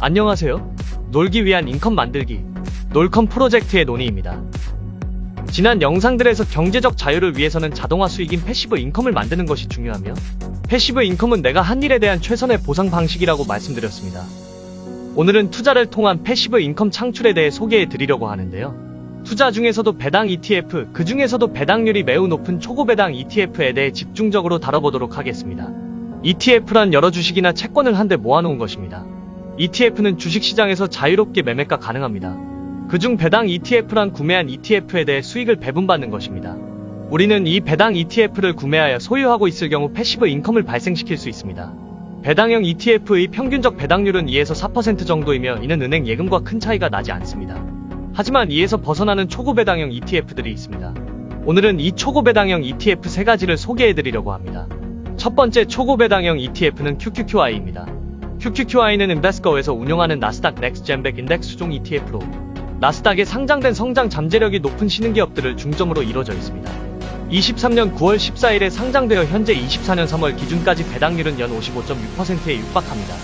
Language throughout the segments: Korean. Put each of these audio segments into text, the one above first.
안녕하세요. 놀기 위한 인컴 만들기. 놀컴 프로젝트의 논의입니다. 지난 영상들에서 경제적 자유를 위해서는 자동화 수익인 패시브 인컴을 만드는 것이 중요하며, 패시브 인컴은 내가 한 일에 대한 최선의 보상 방식이라고 말씀드렸습니다. 오늘은 투자를 통한 패시브 인컴 창출에 대해 소개해 드리려고 하는데요. 투자 중에서도 배당 ETF, 그 중에서도 배당률이 매우 높은 초고 배당 ETF에 대해 집중적으로 다뤄보도록 하겠습니다. ETF란 여러 주식이나 채권을 한데 모아놓은 것입니다. ETF는 주식시장에서 자유롭게 매매가 가능합니다. 그중 배당 ETF란 구매한 ETF에 대해 수익을 배분받는 것입니다. 우리는 이 배당 ETF를 구매하여 소유하고 있을 경우 패시브 인컴을 발생시킬 수 있습니다. 배당형 ETF의 평균적 배당률은 2에서 4% 정도이며 이는 은행 예금과 큰 차이가 나지 않습니다. 하지만 이에서 벗어나는 초고 배당형 ETF들이 있습니다. 오늘은 이 초고 배당형 ETF 세 가지를 소개해 드리려고 합니다. 첫 번째 초고 배당형 ETF는 QQQI입니다. QQQI는 인베스거에서 운영하는 나스닥 넥스트 젠백 인덱스 수종 ETF로 나스닥에 상장된 성장 잠재력이 높은 신흥기업들을 중점으로 이루어져 있습니다. 23년 9월 14일에 상장되어 현재 24년 3월 기준까지 배당률은 연 55.6%에 육박합니다.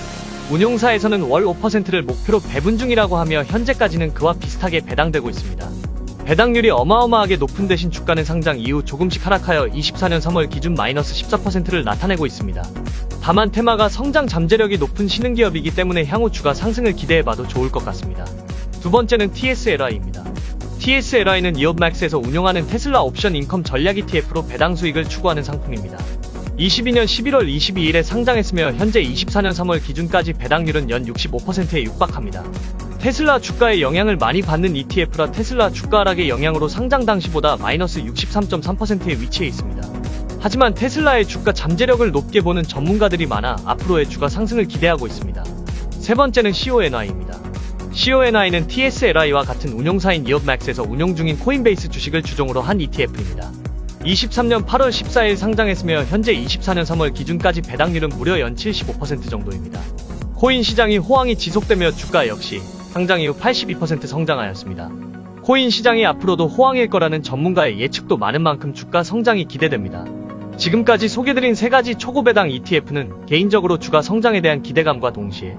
운용사에서는 월 5%를 목표로 배분 중이라고 하며 현재까지는 그와 비슷하게 배당되고 있습니다. 배당률이 어마어마하게 높은 대신 주가는 상장 이후 조금씩 하락하여 24년 3월 기준 마이너스 14%를 나타내고 있습니다. 다만 테마가 성장 잠재력이 높은 신흥기업이기 때문에 향후 주가 상승을 기대해봐도 좋을 것 같습니다. 두 번째는 TSLI입니다. TSLI는 이업맥스에서 운영하는 테슬라 옵션 인컴 전략 ETF로 배당 수익을 추구하는 상품입니다. 22년 11월 22일에 상장했으며 현재 24년 3월 기준까지 배당률은 연 65%에 육박합니다. 테슬라 주가에 영향을 많이 받는 ETF라 테슬라 주가 하락의 영향으로 상장 당시보다 마이너스 63.3%에 위치해 있습니다. 하지만 테슬라의 주가 잠재력을 높게 보는 전문가들이 많아 앞으로의 주가 상승을 기대하고 있습니다. 세 번째는 CONI입니다. CONI는 TSLI와 같은 운용사인 이업맥스에서 운용 중인 코인베이스 주식을 주종으로 한 ETF입니다. 23년 8월 14일 상장했으며 현재 24년 3월 기준까지 배당률은 무려 연 75% 정도입니다. 코인 시장이 호황이 지속되며 주가 역시 상장 이후 82% 성장하였습니다. 코인 시장이 앞으로도 호황일 거라는 전문가의 예측도 많은 만큼 주가 성장이 기대됩니다. 지금까지 소개드린 세 가지 초고 배당 ETF는 개인적으로 주가 성장에 대한 기대감과 동시에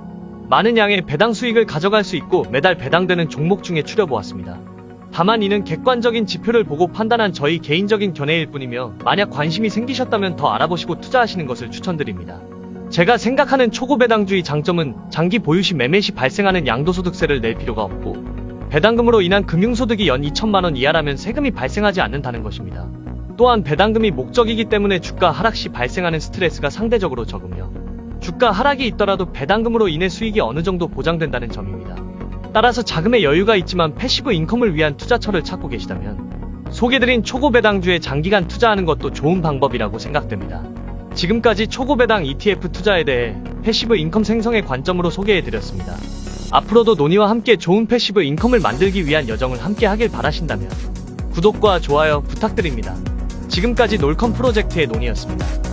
많은 양의 배당 수익을 가져갈 수 있고 매달 배당되는 종목 중에 추려보았습니다. 다만 이는 객관적인 지표를 보고 판단한 저희 개인적인 견해일 뿐이며 만약 관심이 생기셨다면 더 알아보시고 투자하시는 것을 추천드립니다. 제가 생각하는 초고배당주의 장점은 장기 보유 시 매매 시 발생하는 양도소득세를 낼 필요가 없고 배당금으로 인한 금융소득이 연 2천만원 이하라면 세금이 발생하지 않는다는 것입니다. 또한 배당금이 목적이기 때문에 주가 하락 시 발생하는 스트레스가 상대적으로 적으며 주가 하락이 있더라도 배당금으로 인해 수익이 어느 정도 보장된다는 점입니다. 따라서 자금의 여유가 있지만 패시브 인컴을 위한 투자처를 찾고 계시다면 소개드린 초고배당주에 장기간 투자하는 것도 좋은 방법이라고 생각됩니다. 지금까지 초고배당 ETF 투자에 대해 패시브 인컴 생성의 관점으로 소개해드렸습니다. 앞으로도 논의와 함께 좋은 패시브 인컴을 만들기 위한 여정을 함께 하길 바라신다면 구독과 좋아요 부탁드립니다. 지금까지 놀컴 프로젝트의 논의였습니다.